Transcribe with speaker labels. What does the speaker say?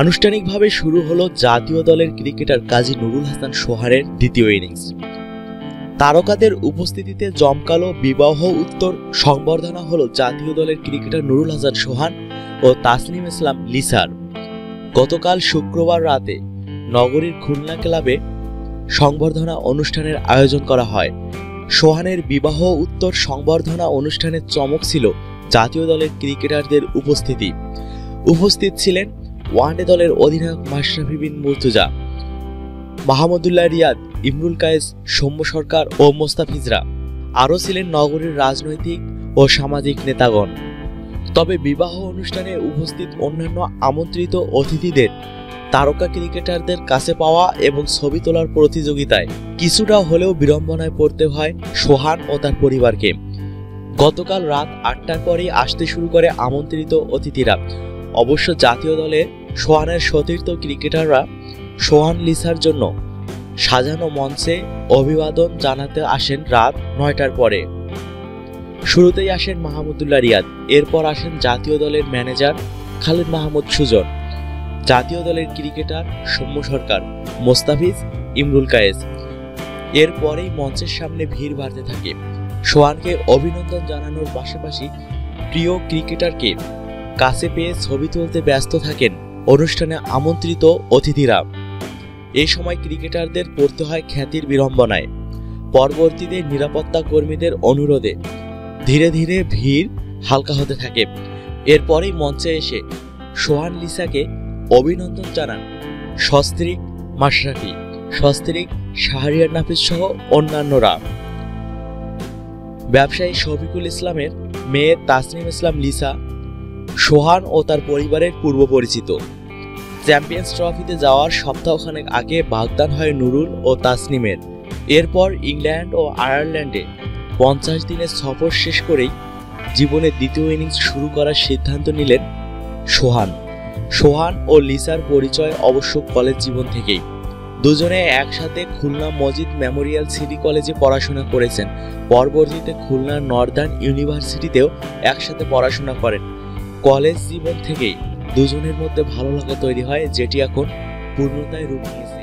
Speaker 1: আনুষ্ঠানিকভাবে শুরু হলো জাতীয় দলের ক্রিকেটার কাজী নুরুল হাসান সোহারের দ্বিতীয় ইনিংস। তারকাদের উপস্থিতিতে জমকালো বিবাহ উত্তর, সংবর্ধনা হলো জাতীয় দলের ক্রিকেটার নুরুল হাসান সোহান ও তাসনিম ইসলাম লিসার। গতকাল শুক্রবার রাতে নগরীর খুলনা ক্লাবে সংবর্ধনা অনুষ্ঠানের আয়োজন করা হয়। সোহানের বিবাহ উত্তর, সংবর্ধনা অনুষ্ঠানের চমক ছিল জাতীয় দলের ক্রিকেটারদের উপস্থিতি। উপস্থিত ছিলেন ওয়ানডে দলের অধিনায়ক মাশরাফি বিন মুর্তুজা, মাহমুদুল্লাহ রিয়াদ, ইমরুল কায়েস, সৌম্য সরকার ও মোস্তাফিজরা আরও ছিলেন নগরীর রাজনৈতিক ও সামাজিক নেতাগণ। তবে বিবাহ অনুষ্ঠানে উপস্থিত অন্যান্য আমন্ত্রিত অতিথিদের, তারকা ক্রিকেটারদের কাছে পাওয়া এবং ছবি তোলার প্রতিযোগিতায় কিছুটা হলেও বিড়ম্বনায় পড়তে হয় সোহান ও তার পরিবারকে। গতকাল রাত আটটার পরেই আসতে শুরু করে আমন্ত্রিত অতিথিরা। অবশ্য জাতীয় দলে সোহানের সতীর্থ ক্রিকেটাররা সোহান লিসার জন্য সাজানো মঞ্চে অভিবাদন জানাতে আসেন রাত নয়টার পরে। শুরুতেই আসেন মাহমুদুল্লাহ রিয়াদ, এরপর আসেন জাতীয় দলের ম্যানেজার খালিদ মাহমুদ সুজন, জাতীয় দলের ক্রিকেটার সৌম্য সরকার, মোস্তাফিজ ইমরুল কায়েস। এরপরেই মঞ্চের সামনে ভিড় বাড়তে থাকে। সোহানকে অভিনন্দন জানানোর পাশাপাশি প্রিয় ক্রিকেটারকে কাছে পেয়ে ছবি তুলতে ব্যস্ত থাকেন অনুষ্ঠানে আমন্ত্রিত অতিথিরা। এ সময় ক্রিকেটারদের পড়তে হয় খ্যাতির বিড়ম্বনায়। পরবর্তীতে নিরাপত্তা কর্মীদের অনুরোধে ধীরে ধীরে ভিড় হালকা হতে থাকে। এরপরেই মঞ্চে এসে সোহান লিসাকে অভিনন্দন জানান সস্ত্রীক মাশরাফি, সস্ত্রীক শাহরিয়ার নাফিস সহ অন্যান্যরা। ব্যবসায়ী শফিকুল ইসলামের মেয়ে তাসনিম ইসলাম লিসা সোহান ও তার পরিবারের পূর্ব পরিচিত। চ্যাম্পিয়ন্স ট্রফিতে যাওয়ার সপ্তাহখানেক আগে বাগদান হয় নুরুল ও তাসনিমের। এরপর ইংল্যান্ড ও আয়ারল্যান্ডে পঞ্চাশ দিনের সফর শেষ করেই জীবনের দ্বিতীয় ইনিংস শুরু করার সিদ্ধান্ত নিলেন সোহান। সোহান ও লিসার পরিচয় অবশ্য কলেজ জীবন থেকেই। দুজনে একসাথে খুলনা মজিদ মেমোরিয়াল সিটি কলেজে পড়াশোনা করেছেন। পরবর্তীতে খুলনা নর্দার্ন ইউনিভার্সিটিতেও একসাথে পড়াশোনা করেন। কলেজ জীবন থেকেই দুজনের মধ্যে ভালো লাগা তৈরি হয় যেটি এখন পূর্ণতায় রূপ নিয়েছে।